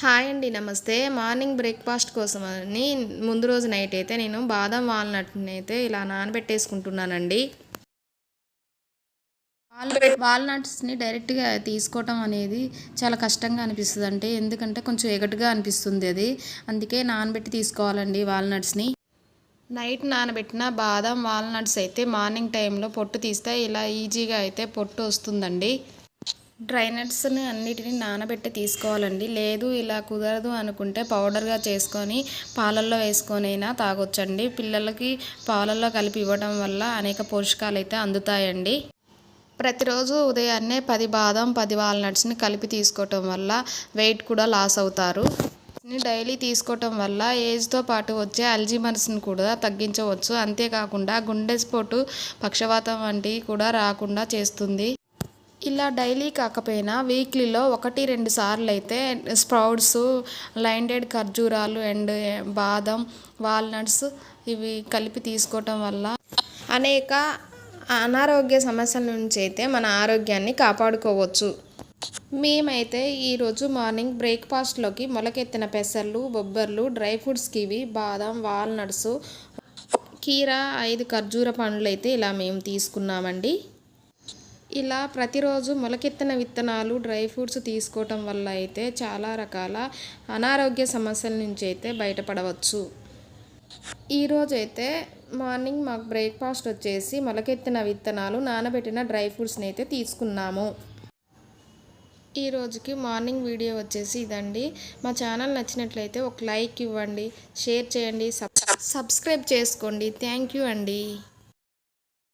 Hi అండి నమస్తే. Morning breakfast కోసం అని ముందు రోజు నైట్ అయితే నేను బాదం వాల్నట్ని అయితే ఇలా నానబెట్టేసుకుంటున్నానండి. వాల్ వాల్నట్స్ని డైరెక్ట్గా తీసుకోవటం అనేది చాలా కష్టంగా అనిపిస్తుంది అంటే ఎందుకంటే కొంచెం ఎగటుగా అనిపిస్తుంది అది. అందుకే నానబెట్టి తీసుకోవాలండి వాల్నట్స్ని. నైట్ నానబెట్టిన బాదం వాల్నట్స్ అయితే మార్నింగ్ టైంలో పొట్టు తీస్తే ఇలా ఈజీగా అయితే పొట్టు వస్తుందండి. డ్రై నట్స్ని అన్నిటిని నానబెట్టి తీసుకోవాలండి. లేదు ఇలా కుదరదు అనుకుంటే పౌడర్గా చేసుకొని పాలల్లో వేసుకొనైనా తాగొచ్చండి. పిల్లలకి పాలల్లో కలిపి ఇవ్వడం వల్ల అనేక పోషకాలు అయితే అందుతాయండి. ప్రతిరోజు ఉదయాన్నే పది బాదం పది వాల్నట్స్ని కలిపి తీసుకోవటం వల్ల వెయిట్ కూడా లాస్ అవుతారు. డైలీ తీసుకోవటం వల్ల ఏజ్తో పాటు వచ్చే అల్జీమర్స్ని కూడా తగ్గించవచ్చు. అంతేకాకుండా గుండె స్పోటు పక్షవాతం వంటివి కూడా రాకుండా చేస్తుంది. ఇలా డైలీ కాకపోయినా వీక్లీలో ఒకటి రెండు సార్లు అయితే స్ప్రౌట్స్ లైండెడ్ ఖర్జూరాలు అండ్ బాదం వాల్నట్స్ ఇవి కలిపి తీసుకోవటం వల్ల అనేక అనారోగ్య సమస్యల నుంచి అయితే మన ఆరోగ్యాన్ని కాపాడుకోవచ్చు. మేమైతే ఈరోజు మార్నింగ్ బ్రేక్ఫాస్ట్లోకి మొలకెత్తిన పెసర్లు బొబ్బర్లు డ్రై ఫ్రూట్స్ కివి బాదం వాల్నట్స్ కీరా ఐదు ఖర్జూర పండ్లు అయితే ఇలా మేము తీసుకున్నామండి. ఇలా ప్రతిరోజు మొలకెత్తిన విత్తనాలు డ్రై ఫ్రూట్స్ తీసుకోవటం వల్ల అయితే చాలా రకాల అనారోగ్య సమస్యల నుంచి అయితే బయటపడవచ్చు. ఈరోజైతే మార్నింగ్ మాకు బ్రేక్ఫాస్ట్ వచ్చేసి మొలకెత్తిన విత్తనాలు నానబెట్టిన డ్రై ఫ్రూట్స్ని అయితే తీసుకున్నాము. ఈ రోజుకి మార్నింగ్ వీడియో వచ్చేసి ఇదండి. మా ఛానల్ నచ్చినట్లయితే ఒక లైక్ ఇవ్వండి షేర్ చేయండి సబ్ సబ్స్క్రైబ్ చేసుకోండి. థ్యాంక్ యూ అండి.